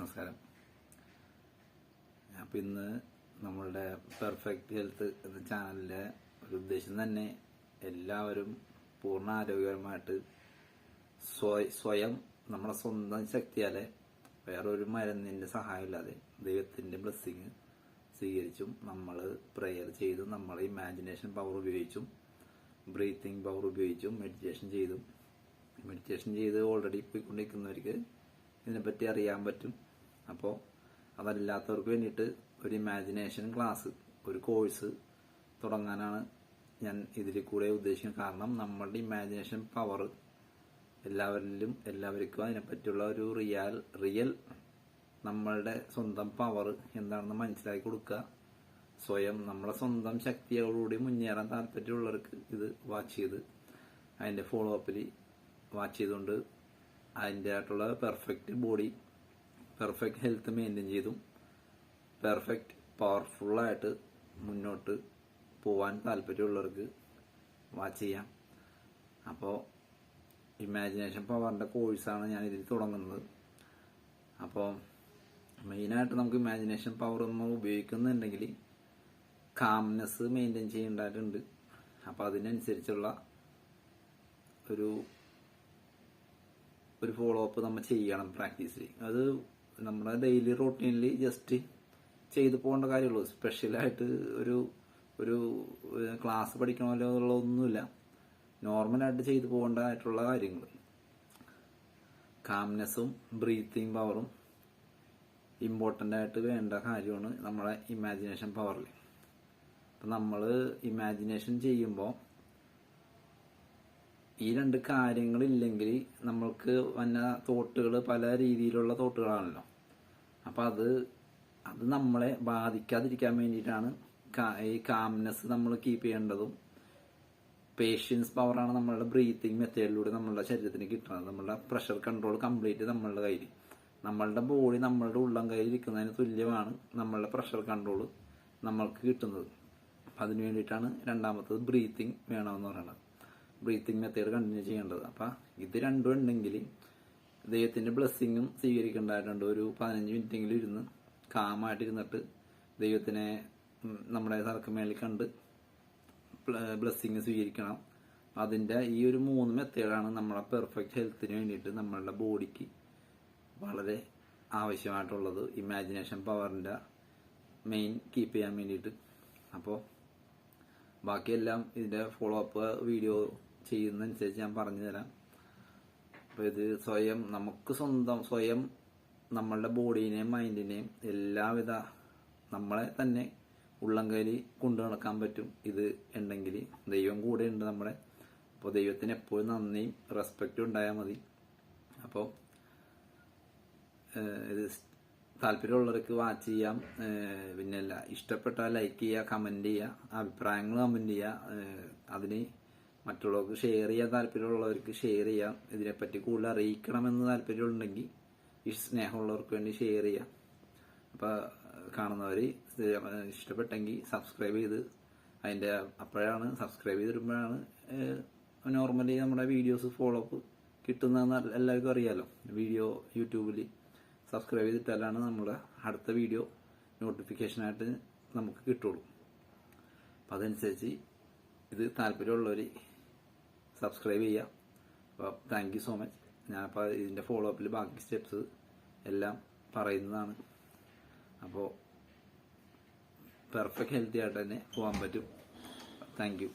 നമസ്കാരം. അപ്പം ഇന്ന് നമ്മളുടെ പെർഫെക്റ്റ് ഹെൽത്ത് എന്ന ചാനലിലെ ഒരു ഉദ്ദേശം തന്നെ എല്ലാവരും പൂർണ ആരോഗ്യപരമായിട്ട് സ്വയം നമ്മുടെ സ്വന്തം ശക്തിയാലെ വേറൊരു മരുന്നിന്റെ സഹായമില്ലാതെ ദൈവത്തിന്റെ ബ്ലെസ്സിങ് സ്വീകരിച്ചും നമ്മൾ പ്രെയർ ചെയ്തും നമ്മളെ ഇമാജിനേഷൻ പവർ ഉപയോഗിച്ചും ബ്രീത്തിങ് പവർ ഉപയോഗിച്ചും മെഡിറ്റേഷൻ ചെയ്തും. മെഡിറ്റേഷൻ ചെയ്ത് ഓൾറെഡി പോയിക്കൊണ്ടിരിക്കുന്നവർക്ക് ഇതിനെപ്പറ്റി അറിയാൻ പറ്റും. അപ്പോൾ അതല്ലാത്തവർക്ക് വേണ്ടിയിട്ട് ഒരു ഇമാജിനേഷൻ ക്ലാസ് ഒരു കോഴ്സ് തുടങ്ങാനാണ് ഞാൻ ഇതിൽ കൂടെ ഉദ്ദേശിക്കുന്നത്. കാരണം നമ്മളുടെ ഇമാജിനേഷൻ പവർ എല്ലാവരിലും എല്ലാവർക്കും അതിനെപ്പറ്റിയുള്ള ഒരു റിയൽ റിയൽ നമ്മളുടെ സ്വന്തം പവർ എന്താണെന്ന് മനസ്സിലാക്കി കൊടുക്കുക. സ്വയം നമ്മളെ സ്വന്തം ശക്തിയോടുകൂടി മുന്നേറാൻ താല്പര്യമുള്ളവർക്ക് ഇത് വാച്ച് ചെയ്ത് അതിന്റെ ഫോളോ അപ്പിൽ വാച്ച് ചെയ്തുകൊണ്ട് അതിന്റെ ആയിട്ടുള്ള perfect body perfect health maintain ചെയ്തും. പെർഫെക്റ്റ് പവർഫുള്ളായിട്ട് മുന്നോട്ട് പോവാൻ താല്പര്യമുള്ളവർക്ക് വാച്ച് ചെയ്യാം. അപ്പോൾ ഇമാജിനേഷൻ പവറിന്റെ കോഴ്സാണ് ഞാൻ ഇതിൽ തുടങ്ങുന്നത്. അപ്പോൾ മെയിനായിട്ട് നമുക്ക് ഇമാജിനേഷൻ പവർ നമ്മൾ ഉപയോഗിക്കുന്നുണ്ടെങ്കിൽ കാംനെസ് മെയിന്റെയിൻ ചെയ്യേണ്ടതായിട്ടുണ്ട്. അപ്പോൾ അതിനനുസരിച്ചുള്ള ഒരു ഒരു ഫോളോ അപ്പ് നമ്മൾ ചെയ്യണം പ്രാക്ടീസിൽ അത് നമ്മുടെ ഡെയിലി റൂട്ടീനിൽ ജസ്റ്റ് ചെയ്തു പോകേണ്ട കാര്യമുള്ളൂ. സ്പെഷ്യലായിട്ട് ഒരു ഒരു ക്ലാസ് പഠിക്കണ പോലെ ഉള്ള ഒന്നുമില്ല നോർമലായിട്ട് ചെയ്തു പോകേണ്ടതായിട്ടുള്ള കാര്യങ്ങൾ കാംനെസ്സും ബ്രീത്തിങ് പവറും ഇമ്പോർട്ടന്റ് ആയിട്ട് വേണ്ട കാര്യമാണ് നമ്മുടെ ഇമാജിനേഷൻ പവറിൽ അപ്പം നമ്മൾ ഇമാജിനേഷൻ ചെയ്യുമ്പോൾ ഈ രണ്ട് കാര്യങ്ങളില്ലെങ്കിൽ നമ്മൾക്ക് വന്ന തോട്ടുകൾ പല രീതിയിലുള്ള തോട്ടുകളാണല്ലോ. അപ്പം അത് അത് നമ്മളെ ബാധിക്കാതിരിക്കാൻ വേണ്ടിയിട്ടാണ് ഈ കാംനെസ് നമ്മൾ കീപ്പ് ചെയ്യേണ്ടതും. പേഷ്യൻസ് പവറാണ് നമ്മളുടെ ബ്രീത്തിങ് മെത്തേഡിലൂടെ നമ്മളുടെ ശരീരത്തിന് കിട്ടുന്നത്. നമ്മളുടെ പ്രഷർ കൺട്രോൾ കംപ്ലീറ്റ് നമ്മളുടെ കയ്യിൽ നമ്മളുടെ ബോഡി നമ്മളുടെ ഉള്ളം കയ്യിൽ ഇരിക്കുന്നതിന് തുല്യമാണ് നമ്മളുടെ പ്രഷർ കൺട്രോൾ നമ്മൾക്ക് കിട്ടുന്നത്. അപ്പം അതിന് വേണ്ടിയിട്ടാണ് രണ്ടാമത്തത് ബ്രീത്തിങ് വേണമെന്ന് പറയുന്നത്. ബ്രീത്തിങ് മെത്തേഡ് കണ്ടിന്യൂ ചെയ്യേണ്ടത്. അപ്പം ഇത് രണ്ടും ഉണ്ടെങ്കിൽ ദൈവത്തിന്റെ ബ്ലെസ്സിങ്ങും സ്വീകരിക്കേണ്ടതായിട്ടുണ്ട് ഒരു പതിനഞ്ച് മിനിറ്റെങ്കിലും ഇരുന്ന് കാമായിട്ട് ഇരുന്നിട്ട് ദൈവത്തിനെ നമ്മുടെ തലക്കുമേളിൽ കണ്ട് ബ്ലെസ്സിങ് സ്വീകരിക്കണം. അതിന്റെ ഈ ഒരു മൂന്ന് മെത്തേഡാണ് നമ്മളെ പെർഫെക്റ്റ് ഹെൽത്തിന് വേണ്ടിയിട്ട് നമ്മളുടെ ബോഡിക്ക് വളരെ ആവശ്യമായിട്ടുള്ളത്. ഇമാജിനേഷൻ പവറിന്റെ മെയിൻ കീപ്പ് ചെയ്യാൻ വേണ്ടിയിട്ട്. അപ്പോൾ ബാക്കിയെല്ലാം ഇതിന്റെ ഫോളോ അപ്പ് വീഡിയോ ചെയ്യുന്നതനുസരിച്ച് ഞാൻ പറഞ്ഞു തരാം അപ്പോൾ ഇത് സ്വയം നമുക്ക് സ്വന്തം സ്വയം നമ്മളുടെ ബോഡീനെയും മൈൻഡിനെയും എല്ലാവിധ നമ്മളെ തന്നെ ഉള്ളം കയ്യിൽ കൊണ്ടു നടക്കാൻ പറ്റും. ഇത് ഉണ്ടെങ്കിൽ ദൈവം കൂടെ ഉണ്ട് നമ്മളെ. അപ്പോൾ ദൈവത്തിന് എപ്പോഴും നന്ദിയും റെസ്പെക്റ്റും ഉണ്ടായാൽ മതി. അപ്പോൾ ഇത് താല്പര്യമുള്ളവർക്ക് വാച്ച് ചെയ്യാം. പിന്നെ അല്ല ഇഷ്ടപ്പെട്ടാൽ ലൈക്ക് ചെയ്യുക കമന്റ് ചെയ്യുക അഭിപ്രായങ്ങൾ കമന്റ് ചെയ്യുക. അതിന് മറ്റുള്ളവർക്ക് ഷെയർ ചെയ്യാൻ താല്പര്യമുള്ളവർക്ക് ഷെയർ ചെയ്യാം. ഇതിനെപ്പറ്റി കൂടുതൽ അറിയിക്കണമെന്ന് താല്പര്യമുണ്ടെങ്കിൽ ഈ സ്നേഹമുള്ളവർക്ക് വേണ്ടി ഷെയർ ചെയ്യാം. അപ്പോൾ കാണുന്നവർ ഇഷ്ടപ്പെട്ടെങ്കിൽ സബ്സ്ക്രൈബ് ചെയ്ത് അതിന്റെ അപ്പോഴാണ് സബ്സ്ക്രൈബ് ചെയ്തിടുമ്പോഴാണ് നോർമലി നമ്മുടെ വീഡിയോസ് ഫോളോ അപ്പ് കിട്ടുന്നതെന്ന് എല്ലാവർക്കും അറിയാലോ. വീഡിയോ യൂട്യൂബിൽ സബ്സ്ക്രൈബ് ചെയ്തിട്ടാലാണ് നമ്മുടെ അടുത്ത വീഡിയോ നോട്ടിഫിക്കേഷനായിട്ട് നമുക്ക് കിട്ടുള്ളൂ. അപ്പം അതനുസരിച്ച് ഇത് താല്പര്യമുള്ളവർ സബ്സ്ക്രൈബ് ചെയ്യുക അപ്പോൾ താങ്ക് യു സോ മച്ച് ഞാനപ്പോൾ ഇതിന്റെ ഫോളോ അപ്പിൽ ബാക്കി സ്റ്റെപ്സ് എല്ലാം പറയുന്നതാണ്. അപ്പോൾ പെർഫെക്റ്റ് ഹെൽത്തി ആയിട്ട് തന്നെ പോകാൻ പറ്റും. Thank you